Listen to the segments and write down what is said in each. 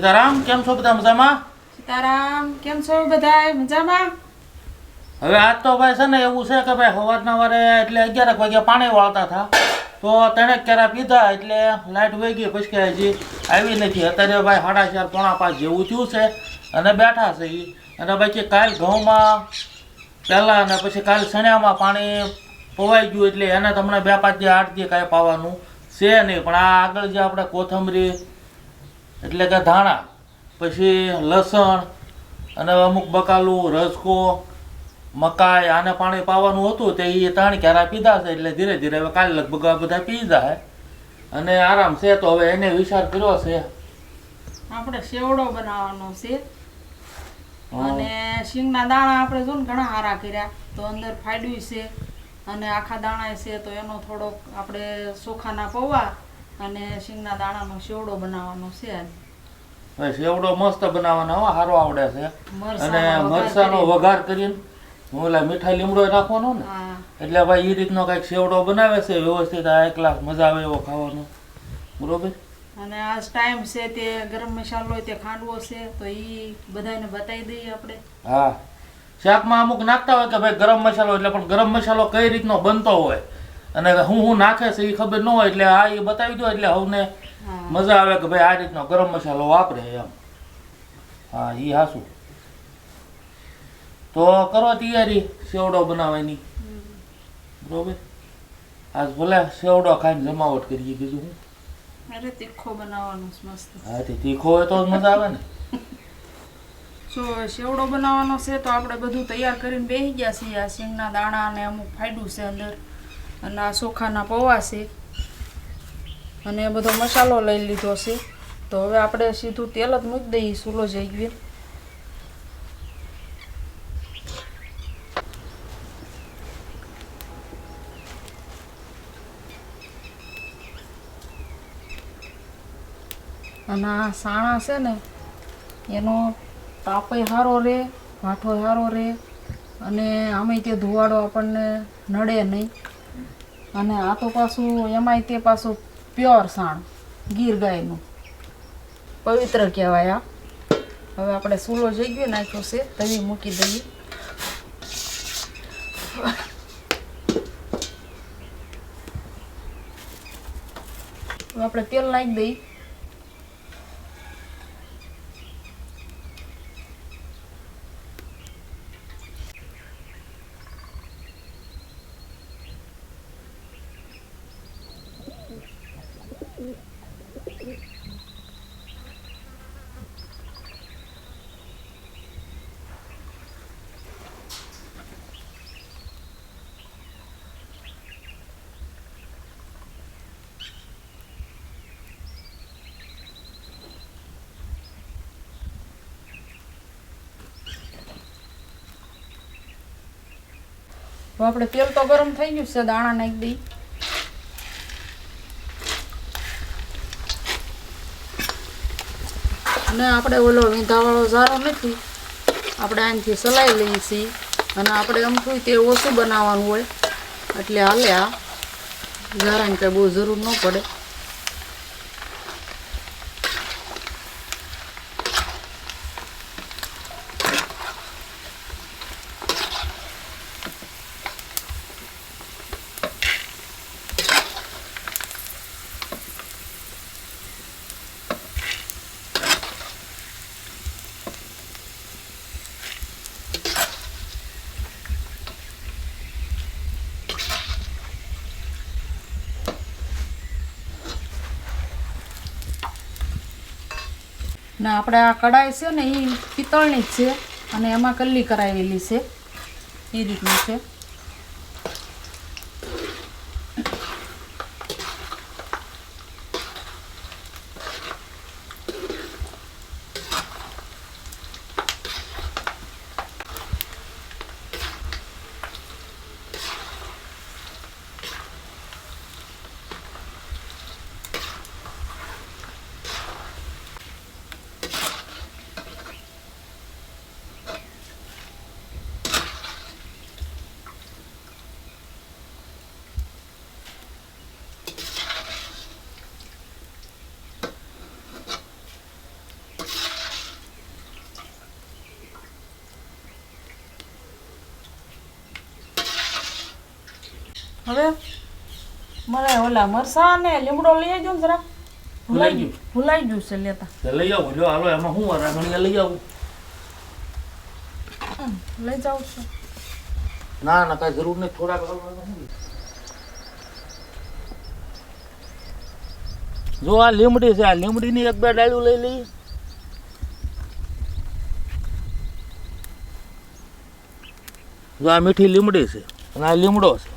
સીતારામ કેમ છો બધા મજામાં? સીતારામ કેમ છો બધા મજામાં? હવે આજ તો ભાઈ છે ને એવું છે કે ભાઈ સવારના વારે એટલે અગિયારક વાગ્યા પાણી વાળતા હતા. તો તેણે કેરા પીધા એટલે લાઇટ વહી ગઈ. પછી કે હજી આવી નથી. અત્યારે ભાઈ સાડા ચાર પોણા પાંચ જેવું થયું છે અને બેઠા છે એ અને પછી કાલ ઘઉંમાં પહેલાં અને પછી કાલ શણ્યામાં પાણી પવાઈ ગયું એટલે એને તમને બે પાંચ દી આઠ દી કાંઈ પાવાનું છે નહીં. પણ આ આગળ જે આપણે કોથમરી એટલે કે ધાણા પછી લસણ અને અમુક બકાલું રસકો મકાઈ આને પાણી પાવાનું હતું તે એ તાણી ક્યારે પીધા છે એટલે ધીરે ધીરે હવે કાલે લગભગ આ બધા પી જાય. અને આરામ છે તો હવે એને વિચાર કર્યો છે. આપણે સેવડો બનાવવાનો છે. અને શીંગના દાણા આપણે જો ને ઘણા હારા કર્યા તો અંદર ફાડ્યું છે. અને આખા દાણા છે તો એનો થોડોક આપણે ચોખાના પૌવા અને શીંગના દાણાનો સેવડો બનાવવાનો છે સેવડો મસ્ત બનાવવાનો હો સારો આવડે છે. અને મરસાનો વઘાર કરીને હું એટલે મીઠા લીમડો રાખવાનો ને એટલે ભાઈ એ રીતનો કંઈક સેવડો બનાવે છે વ્યવસ્થિત આ એક લાખ મજા આવે એવો ખાવાનો. બરોબર? અને આ ટાઈમ છે તે ગરમ મસાલો તે ખાંડવો છે તો એ બધાને બતાવી દઈએ આપણે. હા. શાકમાં અમુક નાખતા હોય કે ભાઈ ગરમ મસાલો એટલે પણ ગરમ મસાલો કઈ રીતનો બનતો હોય? અને હું હું નાખે છે એ ખબર ન હોય એટલે આ એ બતાવી દો એટલે હવને મજા આવે કે ભાઈ આ રીતનો ગરમ મસાલો વાપરે એમ. હા એ હાસું તો કરો તૈયારી સેવડો બનાવવાની. બરોબર? આજ ભલે સેવડો ખાઈને જમાવટ કરીએ બીજું હું. અરે તીખો બનાવવાનો મસ્ત. હા તે તીખો હોય તો મજા આવે ને. જો સેવડો બનાવવાનો છે તો આપણે બધું તૈયાર કરીને બેસી ગયા છીએ. આ શીંગના દાણા અને અમુક ફાયડું છે અંદર. અને આ ચોખાના પૌવા છે. અને બધો મસાલો લઈ લીધો છે. તો હવે આપણે સીધું તેલ જ મૂકી દઈએ સૂલો જઈ ગયો અને આ સાણા છે ને, એનો તાપય સારો રહે ભાઠો સારો રહે અને આમાંય તે ધુવાડો આપણને નડે નહીં. અને આ તો પાછું એમાંય તે પાછું પ્યોર સાણ, ગીર ગાયનું. પવિત્ર કહેવાય આ. હવે આપણે સૂલો જઈ ગયો નાખ્યો છે, તવી મૂકી દઈએ. આપણે તેલ નાખી દઈએ. હવે આપણે તેલ તો ગરમ થઈ ગયું છે, દાણા નાખી દઈ અને આપણે ઓલો વીંધાવાળો ઝારો નથી. આપણે આનાથી સલાઈ લઈએ છીએ. અને આપણે એમ થયું તે ઓછું બનાવવાનું હોય. એટલે હાલે આ. ઝારાની કંઈ બહુ જરૂર ન પડે. આપણે આ કઢાઈ છે ને એ પિત્તળની જ છે અને એમાં કલ્લી કરાવેલી છે. એ રીતનું છે. ઓલા મરસા ને લીમડો લઈ આવજો ને જરા. ભૂલાઈ ગયું? ભૂલાઈ ગયું છે લેતા લઈ આવું જો હાલો એમાં હું રાગણીયા લઈ આવું. લઈ જાઉં છું. ના ના કાંઈ જરૂર નહીં થોડાક જો આ લીમડી છે આ લીમડીની એક બે ડાળું લઈ લઈ જો આ મીઠી લીમડી છે અને આ લીમડો છે.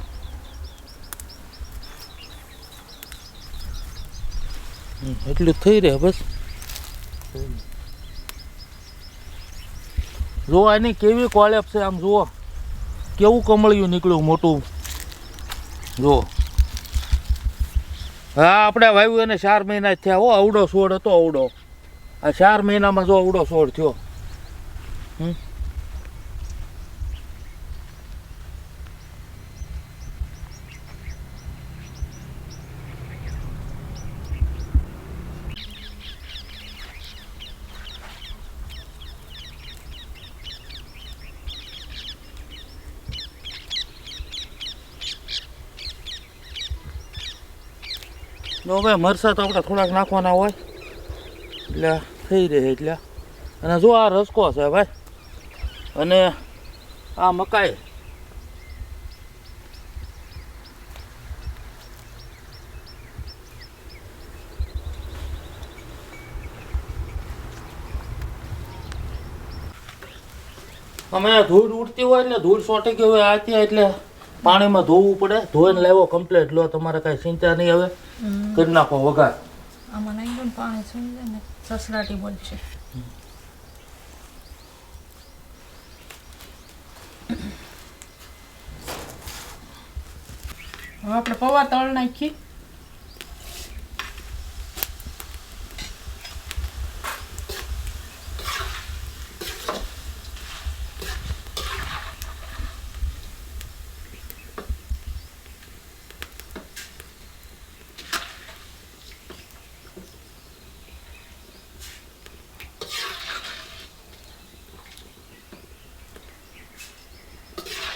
એટલું થઈ રહે બસ. જો આની કેવી કોલેપ છે આમ જુઓ. કેવું કમળિયું નીકળ્યું મોટું. જુઓ. હા, આપણે વાવ્યું એને ચાર મહિના થયા. હો, અવડો છોડ હતો અવડો. આ ચાર મહિનામાં જો અવડો છોડ થયો. હમ. જો ભાઈ મરસા તો આપણે થોડાક નાખવાના હોય. એટલે થઈ રહે એટલે. અને જો આ રસકો છે ભાઈ, અને આ મકાઈ. અમે ધૂળ ઉડતી હોય એટલે ધૂળ સોટી ગઈ હોય આ ત્યાં એટલે પાણીમાં ધોવું પડે ધોઈને લાવ્યો કમ્પ્લેટ લો તમારે કાંઈ ચિંતા નહીં હવે. કરી નાખો વઘાર. આમાં નાખી દો પાણી જાય ને સસરાટી બોલશે. હવે આપણે પૌવા તળ નાખી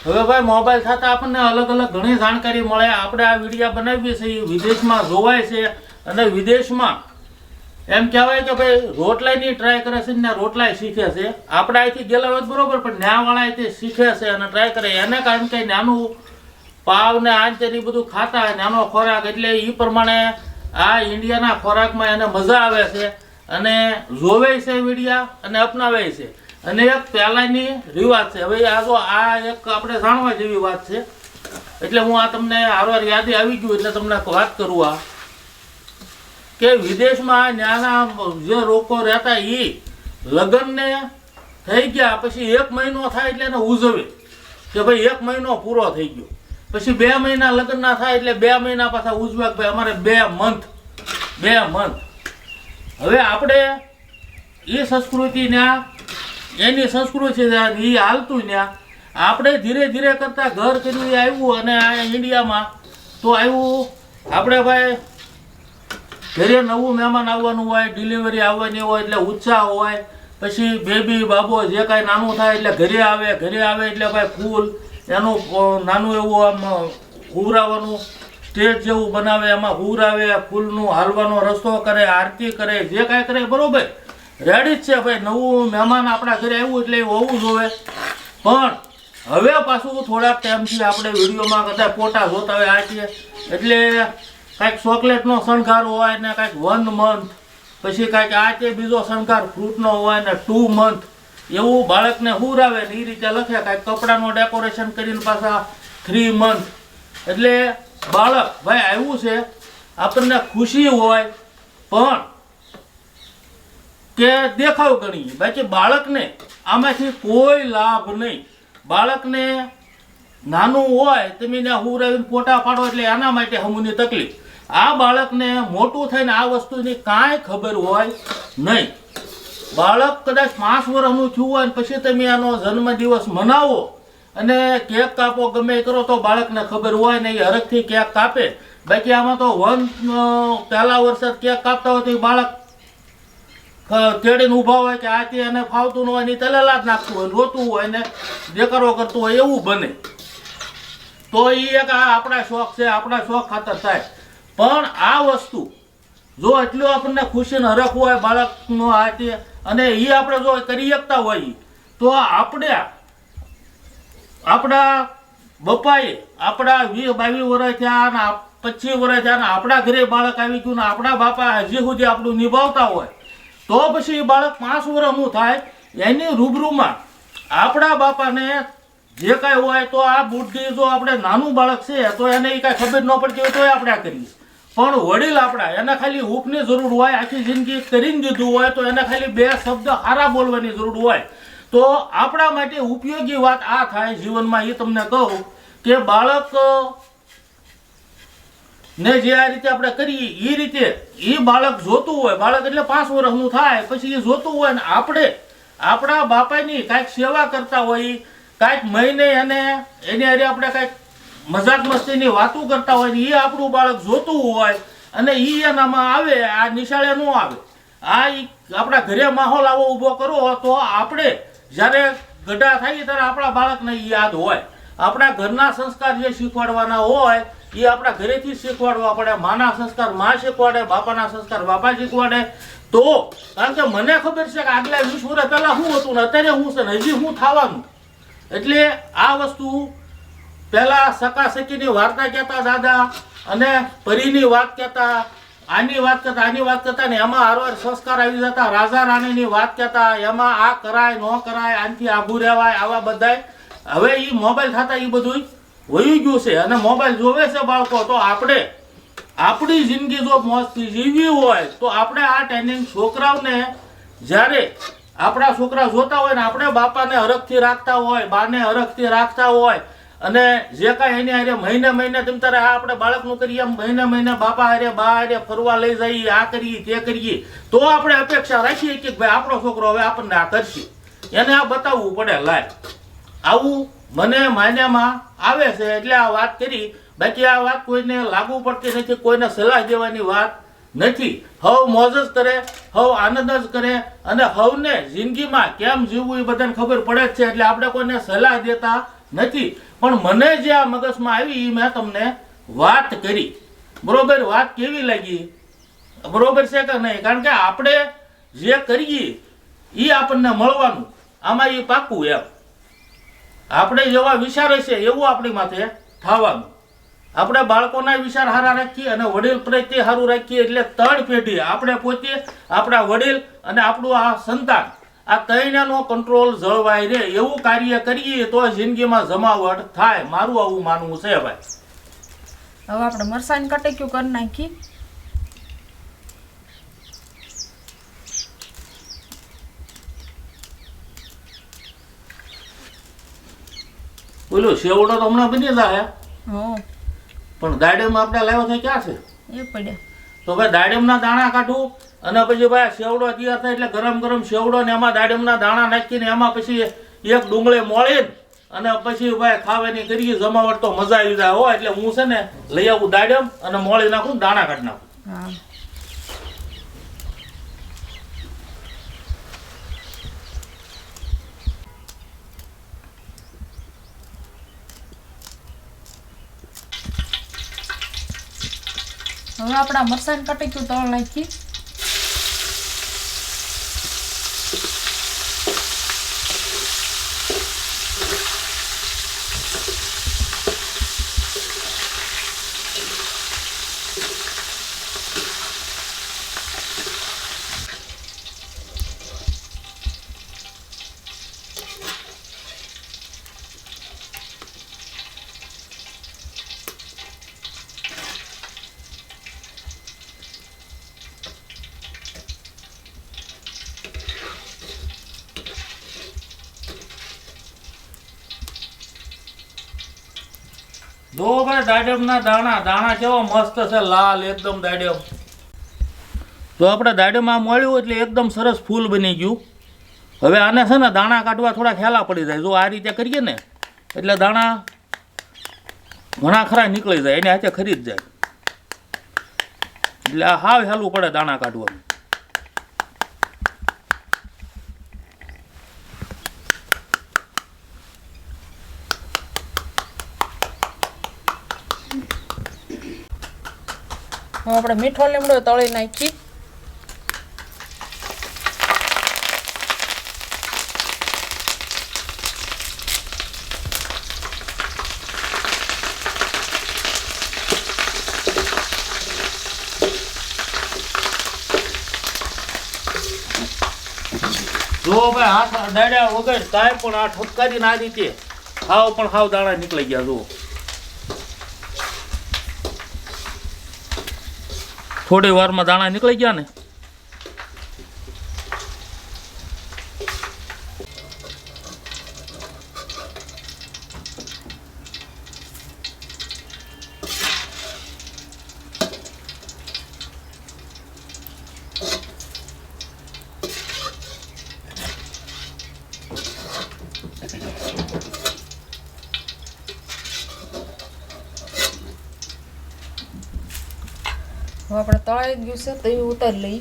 હવે ભાઈ, મોબાઈલ થતા આપણને અલગ અલગ ઘણી જાણકારી મળે. આપણે આ વિડીયા બનાવીએ છીએ વિદેશમાં જોવાય છે અને વિદેશમાં એમ કહેવાય કે ભાઈ રોટલાની ટ્રાય કરે છે ને રોટલાય શીખે છે. આપણે અહીંથી ગયેલા હોય બરોબર, પણ ન્યાવાળા અહીંથી શીખે છે અને ટ્રાય કરે. એને કારણ કે નાનું પાવ ને આ એ બધું ખાતા નાનો ખોરાક, એટલે એ પ્રમાણે આ ઇન્ડિયાના ખોરાકમાં એને મજા આવે છે અને જોવે છે વિડીયા અને અપનાવે છે. અને એક પહેલાંની રિવાજ છે. હવે આ જો આ એક આપણે જાણવા જેવી વાત છે. એટલે હું આ તમને હારવાર યાદી આવી ગયું એટલે તમને વાત કરું આ. કે વિદેશમાં નાના જે લોકો રહેતા એ લગ્નને થઈ ગયા, પછી એક મહિનો થાય એટલે એને ઉજવે. કે ભાઈ એક મહિનો પૂરો થઈ ગયો. પછી બે મહિના લગ્ન ના થાય એટલે બે મહિના પાછા ઉજવે ભાઈ અમારે બે મંથ બે મંથ. હવે આપણે એ સંસ્કૃતિ ત્યાં એની સંસ્કૃતિ એ હાલતું ત્યાં આપણે ધીરે ધીરે કરતાં ઘર કર્યું આવ્યું અને આ ઇન્ડિયામાં તો આવ્યું. આપણે ભાઈ ઘરે નવું મહેમાન આવવાનું હોય ડિલિવરી આવવાની હોય એટલે ઉત્સાહ હોય પછી બેબી બાબો જે કાંઈ નાનું થાય એટલે ઘરે આવે ઘરે આવે એટલે ભાઈ ફૂલ. એનું નાનું એવું આમ અ, સ્ટેજ જેવું બનાવે એમાં ઉવરાવે ફૂલનું હાલવાનો રસ્તો કરે આરતી કરે જે કાંઈ કરે બરોબર. રેડી જ છે ભાઈ, નવું મહેમાન આપણા ઘરે આવ્યું એટલે હોવું જોવે પણ હવે પાછું થોડાક ટાઈમથી આપણે વિડીયોમાં કદાચ ફોટા જોતા હોય આ એટલે કાંઈક ચોકલેટનો શણગાર હોય ને કાંઈક વન મંથ, પછી કાંઈક આ તે બીજો શણગાર ફ્રૂટનો હોય ને ટુ મંથ, એવું બાળકને હુરાવે ને એ રીતે લખે કાંઈક કપડાનું ડેકોરેશન કરીને પાછા થ્રી મંથ. એટલે બાળક ભાઈ આવ્યું છે, આપણને ખુશી હોય, પણ કે દેખાવ ગણીએ બાકી બાળકને આમાંથી કોઈ લાભ નહીં. બાળકને નાનું હોય, તમે હું હુરાવીને ફોટા પાડો એટલે એના માટે હમુની તકલીફ. આ બાળકને મોટું થઈને આ વસ્તુની કાંઈ ખબર હોય નહીં. બાળક કદાચ પાંચ વર્ષનું થયું હોય પછી તમે આનો જન્મદિવસ મનાવો અને કેક કાપો ગમે કરો તો બાળકને ખબર હોય ને એ હરખથી કેક કાપે. બાકી આમાં તો વન પહેલા વર્ષે કેક કાપતા હોય તો બાળક તેડીને ઊભા હોય કે આ તે એને ફાવતું ન હોય ને તલેલા જ નાખતું હોય રોતું હોય ને દેકરો કરતું હોય એવું બને. તો એ એક આપણા શોખ છે, આપણા શોખ ખાતર થાય. પણ આ વસ્તુ જો એટલું આપણને ખુશી ને હરખ હોય બાળકનો આ અને એ આપણે જો કરી શકતા હોય, તો આપણે આપણા બપાએ આપણા વીસ બાવીસ વર્ષ થયા પચીસ વર્ષ થયા આપણા ઘરે બાળક આવી ગયું ને આપણા બાપા હજી સુધી આપણું નિભાવતા હોય તો પછી એ બાળક પાંચ વર્ષનું થાય, એની રૂબરૂમાં આપણા બાપાને જે કાંઈ હોય તો આ બુદ્ધિ જો આપણે નાનું બાળક છે, તો એને એ કાંઈ ખબર ન પડતી હોય તોય આપણે આ કરીએ. પણ વડીલ આપણા એને ખાલી હૂકની જરૂર હોય, આખી જિંદગી કરીને દીધું હોય, તો એને ખાલી બે શબ્દ હારા બોલવાની જરૂર હોય. તો આપણા માટે ઉપયોગી વાત આ થાય જીવનમાં એ તમને કહું કે બાળક ને જે આ રીતે આપણે કરીએ એ રીતે એ બાળક જોતું હોય, બાળક એટલે પાંચ વર્ષનું થાય, પછી એ જોતું હોય ને આપણે, આપણા બાપાની કાંઈક સેવા કરતા હોય, કાંઈક મહિને એને, એની હારે આપણે કાંઈક મજાક મસ્તીની વાતો કરતા હોય ને એ આપણું બાળક જોતું હોય અને એ એનામાં આવે, આ નિશાળે ન આવે. આ આપણા ઘરે માહોલ આવો ઊભો કરો, તો આપણે જ્યારે ગઢા થાય ત્યારે આપણા બાળકને યાદ હોય. આપણા ઘરના સંસ્કાર જે શીખવાડવાના હોય એ આપણા ઘરેથી શીખવાડવા પડે માના સંસ્કાર, માં શીખવાડે, બાપાના સંસ્કાર, બાપા શીખવાડે. તો, કારણ કે મને ખબર છે કે આગલા વીસ વર્ષ પહેલા શું હતું ને અત્યારે શું છે ને હજી શું થવાનું. એટલે આ વસ્તુ પહેલા સકા સકીની વાર્તા કહેતા દાદા અને પરીની વાત કહેતા, આની વાત કરતા આની વાત કરતા ને એમાં હારવાર સંસ્કાર આવી જતા, રાજા રાણીની વાત કહેતા, એમાં આ કરાય, ન કરાય, આનથી આબુ રહેવાય, આવા બધાય. હવે એ મોબાઈલ થતા એ બધું વયું ગયું છે અને મોબાઈલ જોવે છે બાળકો, તો આપણે, આપણી જિંદગી જો મોજથી જીવવી હોય, તો આપણે આ ટ્રેનિંગ છોકરાઓને જ્યારે આપણા છોકરા જોતા હોય ને આપણે બાપાને હરખથી રાખતા હોય, બાને હરખથી રાખતા હોય, અને જે કાંઈ એની હારે મહિને મહિને તેમ તારે આ આપણે બાળકનું કરીએ, એમ મહિને મહિને બાપા હારે, બા હારે ફરવા લઈ જઈએ, આ કરીએ, તે કરીએ, તો આપણે અપેક્ષા રાખીએ કે ભાઈ આપણો છોકરો હવે આપણને આ કરશે. એને આ બતાવવું પડે લાય. આવું મને માન્યામાં આવે છે એટલે આ વાત કરી. બાકી આ વાત કોઈને લાગુ પડતી નથી, કોઈને સલાહ દેવાની વાત નથી. હવ મોજ જ કરે, હવ આનંદ જ કરે અને હવને જિંદગીમાં કેમ જીવવું એ બધાને ખબર પડે જ છે, એટલે આપણે કોઈને સલાહ દેતા નથી. પણ મને જે આ મગજમાં આવી એ મેં તમને વાત કરી. બરોબર, વાત કેવી લાગી? બરોબર છે કે નહીં? કારણ કે આપણે જે કરીએ એ આપણને મળવાનું. આમાં એ પાકું એમ. આપણે જેવા વિચારે છે, એવું આપણી માથે થવાનું. આપણે બાળકોના વિચાર સારા રાખીએ અને વડીલ પ્રત્યે સારું રાખીએ એટલે તળ પેઢી આપણે પોતે આપણા વડીલ અને આપણું આ સંતાન, આ ત્રણેયનો કંટ્રોલ જળવાય રહે. એવું કાર્ય કરીએ તો જિંદગીમાં જમાવટ થાય. મારું આવું માનવું છે, ભાઈ. હવે આપણે મરસાની કટક્યું કરી નાખી. બોલો સેવડો તો હમણાં બની જાય પણ દાડમ આપણે લાવ્યો થાય ક્યાં છે? એ પડ્યા તો ભાઈ દાડમના દાણા કાઢું અને પછી ભાઈ સેવડો તૈયાર થાય એટલે ગરમ ગરમ સેવડો ને એમાં દાડમના દાણા નાખીને એમાં પછી એક ડુંગળે મોળી અને પછી ભાઈ ખાવાની કરીએ જમાવટ તો મજા આવી જાય હો એટલે હું છે ને લઈ આવું દાડમ અને મોળી નાખું દાણા કાઢી નાખું. હવે આપણા મરસાણ કટક્યું તળ નાખી. જો ભાઈ દાડમના દાણા. દાણા કેવા મસ્ત છે, લાલ એકદમ દાડમ. તો આપણે દાડમ આ મળ્યું એટલે એકદમ સરસ ફૂલ બની ગયું. હવે આને છે ને દાણા કાઢવા થોડા ખ્યાલા પડી જાય. જો આ રીતે કરીએ ને, એટલે દાણા ઘણા ખરા નીકળી જાય, એને હાથે ખરી જ જાય. એટલે આ હાવ હેલું પડે દાણા કાઢવાનું. હવે આપણે મીઠો લીમડો તળી નાખી. જો ભાઈ હાથ દાડ્યા વગર કાંઈ પણ આ ઠપકારી ના દીધી હાવ પણ હાવ દાણા નીકળી ગયા, જુઓ. થોડી વારમાં દાણા નીકળી ગયા ને આપણે તળાઈ ગયું છે, તો એ ઉતારી લઈ.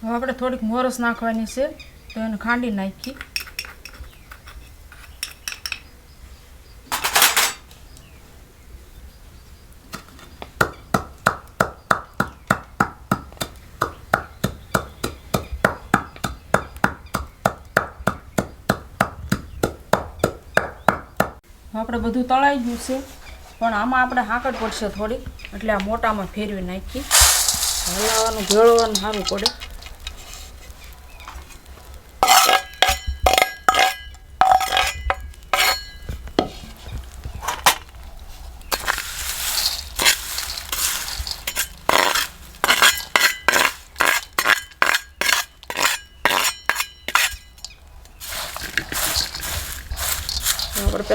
હવે આપણે થોડીક મોરસ નાખવાની છે, તો એને ખાંડી નાખી હવે આપણે બધું તળાઈ ગયું છે. પણ આમાં આપણે હાકડ પડશે થોડીક. એટલે આ મોટામાં ફેરવી નાખી. હલાવવાનું ભેળવાનું સારું પડે.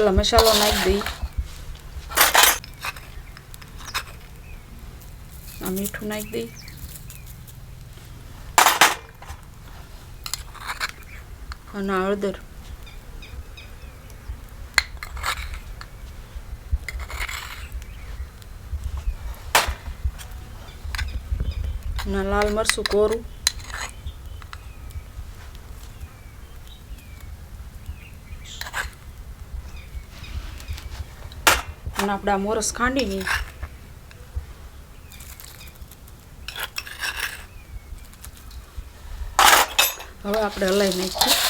પેલા મસાલો નાખી દઈએ આ મીઠું નાખી દઈએ અને હળદર અને લાલ મરચું કોરું અને આપણે મોરસ ખાંડીની હવે આપણે હલાવી નાખીએ.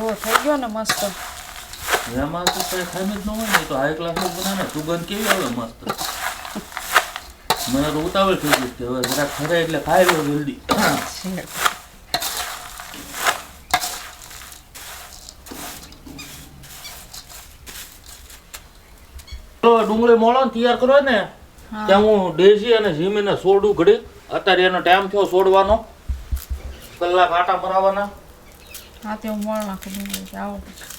જો થઈ ગયો ને મસ્ત. એમાં તો કઈ ખામી જ ન હોય ને તો હાઈ ક્લાસ બનાવે. સુગંધ કેવી આવે મસ્ત? મને તો ઉતાવળ થઈ ગઈ કે હવે જરા ખરે એટલે ખાઈ લો જલ્દી. ડુંગળી મોળો તૈયાર કરો ને. ત્યાં હું ડેઝી અને ઝીમીને સોડું ઘડી અત્યારે એનો ટાઈમ થયો સોડવાનો. કલાક આટા ભરાવાના. હા તે હું નાખી દઉં આવો આ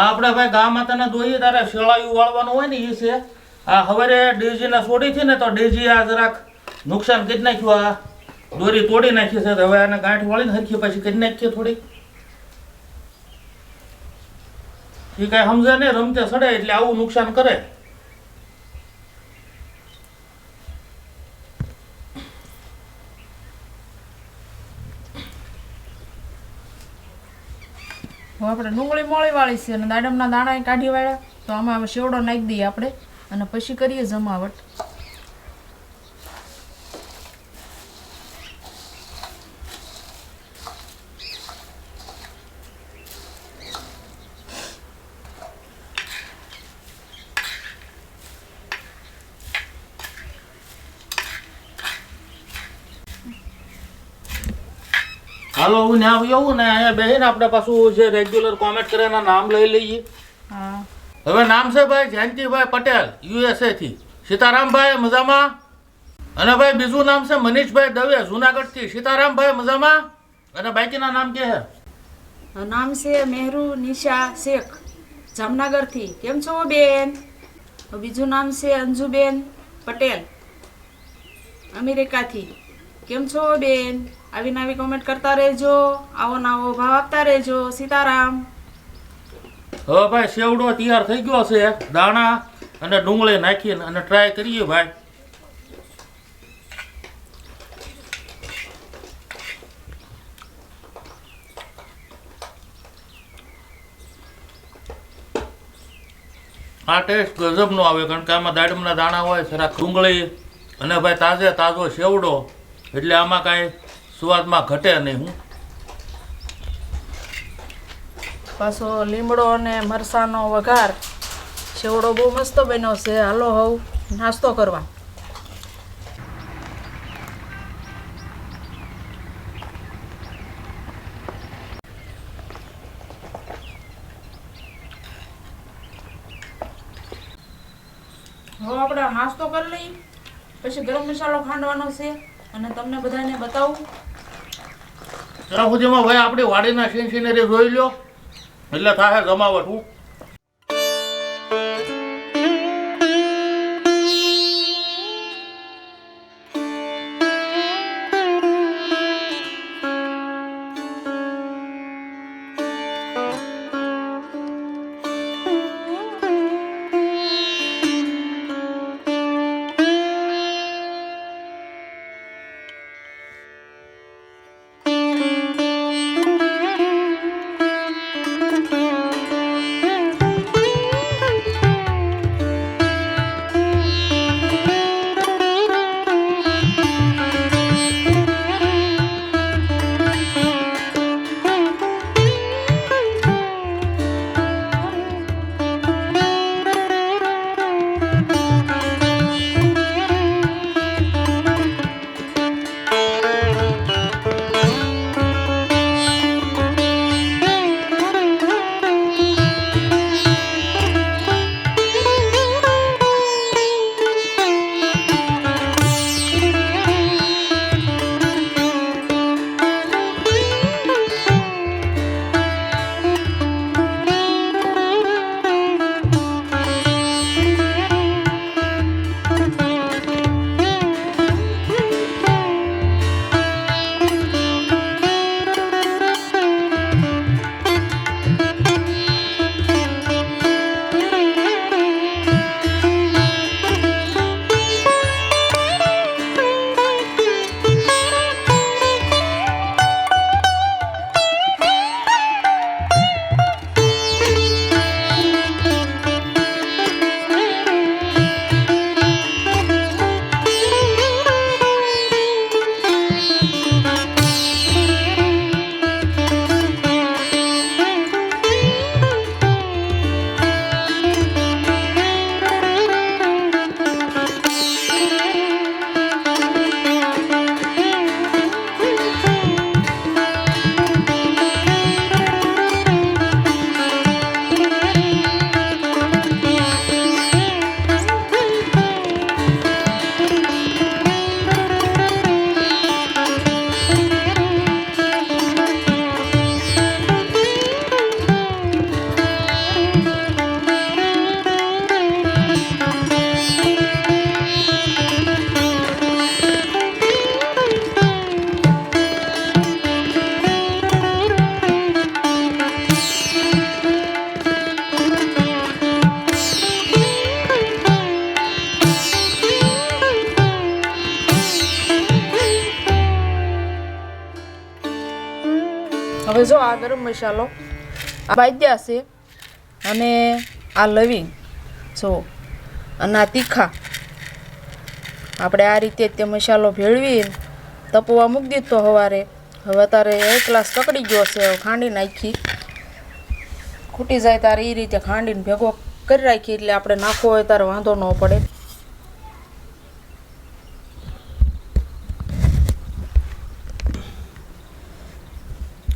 આપણે ભાઈ ગા માતાને દોઈએ તારે શેળાયું વાળવાનું હોય ને એ છે. આ હવે ડીજીને છોડી છે ને, તો ડીજી આ જરાક નુકસાન કરી નાખ્યું આ. દોરી તોડી નાખી છે હવે આને ગાંઠ વાળીને હરખી પછી કરી નાખીએ થોડી. એ કાંઈ સમજે નહીં, રમતે સડે એટલે આવું નુકસાન કરે. આપણે ડુંગળી મોળી વાળી છે અને દાડમના દાણા કાઢી વાળ્યા. તો આમાં શેવડો નાખી દઈએ આપણે. અને પછી કરીએ જમાવટ. હાલો હું ત્યાં આવું ને અહીંયા બેસીને આપણે પાછું જે રેગ્યુલર કોમેન્ટ કરે એના નામ લઈ લઈએ. હા. હવે નામ છે ભાઈ જયંતિભાઈ પટેલ યુએસએ થી. સીતારામભાઈ મજામાં? અને ભાઈ બીજું નામ છે મનીષભાઈ દવે જુનાગઢથી. સીતારામભાઈ મજામાં? અને બાકીના નામ કે છે? નામ છે મેહરુ નિશા શેખ જામનગરથી. કેમ છો બેન? બીજું નામ છે અંજુબેન પટેલ અમેરિકાથી. કેમ છો બેન? આવી નવી કોમેન્ટ કરતા રહેજો, આવો નવો ભાવ આપતા રહેજો. સીતારામ. હવે ભાઈ સેવડો તૈયાર થઈ ગયો છે, દાણા અને ડુંગળી નાખીને અને ટ્રાય કરીએ ભાઈ. આ ટેસ્ટ ગજબનો આવે, કારણ કે આમાં દાડમના દાણા હોય સરા ડુંગળી અને ભાઈ તાજે તાજો સેવડો, એટલે આમાં કાંઈ સ્વાદમાં ઘટે નહીં હું. પાછો લીમડો અને મરસાનો વઘાર. છેવડો બહુ મસ્ત બન્યો છે. હાલો હવ, નાસ્તો કરવા. આપણે નાસ્તો કરી લઈએ. પછી ગરમ મસાલો ખાંડવાનો છે. અને તમને બધાને બતાવું. ત્યાં સુધીમાં ભાઈ આપણી વાડીના સીન સિનરી જોઈ લો એટલે થાય જમાવટ હું આ ગરમ મસાલો બાજ્યા છે અને આ લવિંગ, જો, અને આ તીખા. આપણે આ રીતે તે મસાલો ભેળવી તપવા મૂકી દીધો સવારે હવે અત્યારે એક ગ્લાસ પકડી ગયો છે ખાંડી નાખી. ખૂટી જાય તારે એ રીતે ખાંડીને ભેગો કરી રાખી, એટલે આપણે નાખવો હોય ત્યારે વાંધો ન પડે.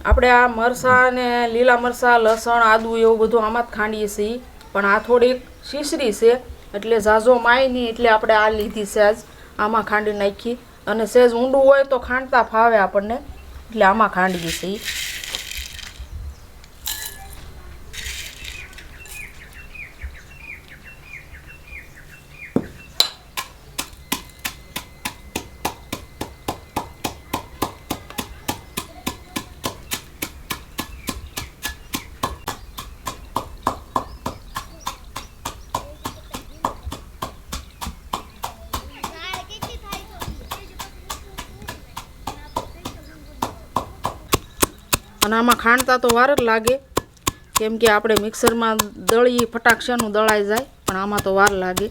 આપણે આ મરસાં ને લીલા મરચાં લસણ, આદુ એવું બધું આમાં જ ખાંડીએ છીએ. પણ આ થોડીક શીશરી છે, એટલે ઝાઝો માય નહીં, એટલે આપણે આ લીધી સહેજ આમાં ખાંડી નાખી. અને સહેજ ઊંડું હોય તો ખાંડતા ફાવે આપણને. એટલે આમાં ખાંડીએ છીએ. અને આમાં ખાંડતા તો વાર જ લાગે. કેમ કે આપણે મિક્સરમાં દળી ફટાક્ષાનું દળાઈ જાય, પણ આમાં તો વાર લાગે.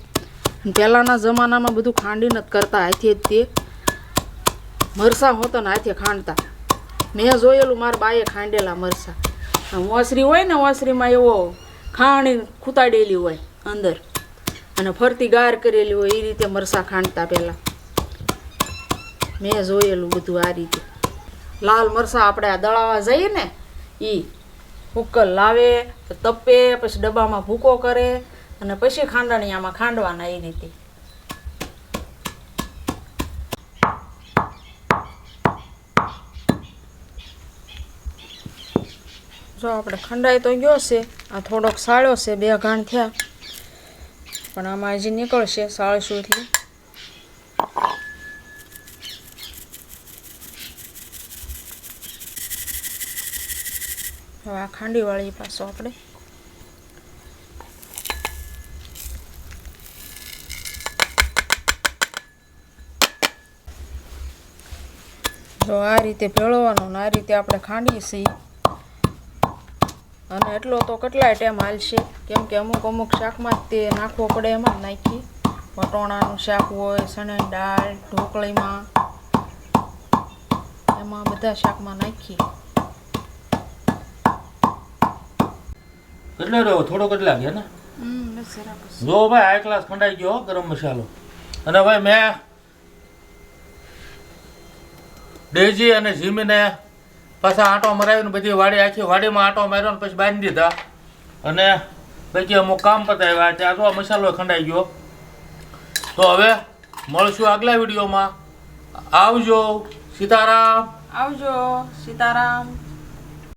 પહેલાંના જમાનામાં બધું ખાંડીને જ કરતા હાથે જ તે. મરસાં હોતા ને હાથે ખાંડતા. મેં જોયેલું મારા બાએ ખાંડેલા મરસાં. ઓસરી હોય ને ઓસરીમાં એવો ખાંડી ખૂતાડેલી હોય અંદર. અને ફરતી ગાર કરેલી હોય એ રીતે મરસાં ખાંડતા પહેલાં. મેં જોયેલું બધું આ રીતે. લાલ મરચાં આપણે આ દળાવા જઈએ ને એ ઉકલ લાવે તપે, પછી ડબ્બામાં ભૂકો કરે, અને પછી ખાંડણી આમાં ખાંડવાના એ રીતે. જો આપણે ખંડાઈ તો ગયો છે, આ થોડોક સાળ્યો છે, બે ઘાણ થયા. પણ આમાં હજી નીકળશે સાળશું એટલે. હવે આ ખાંડીવાળી પાછો આપણે. જો આ રીતે ભેળવવાનું ને આ રીતે આપણે ખાંડીએ છીએ. અને એટલો તો કેટલાય ટાઈમ હાલશે. કેમ કે અમુક અમુક શાકમાં જ તે નાખવો પડે એમાં જ નાખી વટોણાનું શાક હોય ચણાની દાળ, ઢોકળીમાં. એમાં બધા શાકમાં નાખીએ. કેટલો રહ્યો? થોડોક જ લાગ્યો ને? જ. જો ભાઈ હાઈ ક્લાસ ખંડાઈ ગયો હો ગરમ મસાલો. અને ભાઈ મેં ડેજી અને ઝીમીને પાછા આંટો મરાવીને બધી વાડી આખી વાડીમાં આંટો માર્યો ને પછી બાંધી દીધા. અને પછી અમુક કામ પતાવ્યા. ત્યાં આ મસાલો ખંડાઈ ગયો. તો હવે મળશું આગલા વિડીયોમાં. આવજો સીતારામ. આવજો સીતારામ.